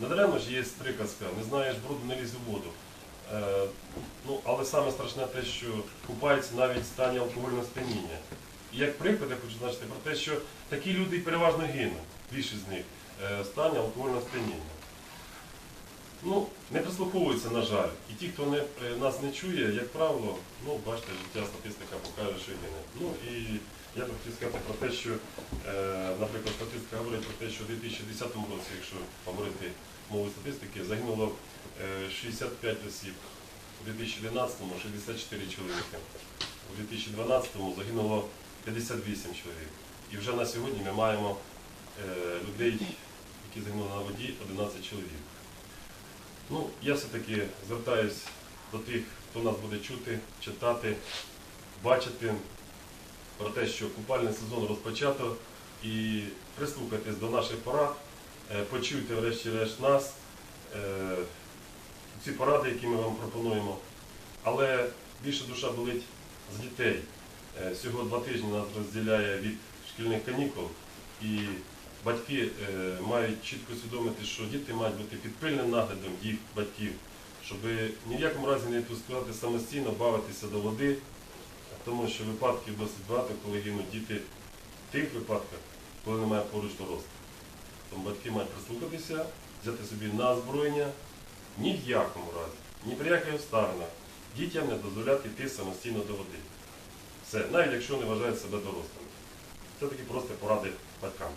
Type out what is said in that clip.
Надаремо ж є приказка, не знаєш бруду, не лізь у воду. Е, ну, Але саме страшне те, що купаються навіть в стані алкогольного сп'яніння. І як приклад, я хочу значити про те, що такі люди переважно гинуть, більшість з них, е, в стані алкогольного сп'яніння. Ну, не прислуховуються, на жаль. І ті, хто не, е, нас не чує, як правило, ну, бачите, життя статистика покаже, що гине. Ну і я б хотів сказати про те, що, е, наприклад, статистика говорить про те, що у 2010 році, якщо говорити мовою статистики, загинуло е, 65 осіб, у 2011-му – 64 чоловіки, у 2012-му загинуло 58 чоловік. І вже на сьогодні ми маємо е, людей, які загинули на воді, 11 чоловік. Ну, я все-таки звертаюсь до тих, хто нас буде чути, читати, бачити про те, що купальний сезон розпочато і прислухайтесь до наших порад, е, почуйте врешті-решт нас, е, ці поради, які ми вам пропонуємо. Але більше душа болить з дітей. Е, Всього два тижні нас розділяє від шкільних канікул, і батьки е, мають чітко усвідомити, що діти мають бути під пильним наглядом їх батьків, щоб ні в якому разі не відпускати самостійно бавитися до води, тому що випадків досить багато, коли гинуть діти в тих випадках, коли немає поруч дорослих. Тому батьки мають прислухатися, взяти собі на озброєння, ні в якому разі, ні при яких обставинах дітям не дозволяти йти самостійно до води. Все, навіть якщо не вважають себе дорослими. Це такі просто поради батькам.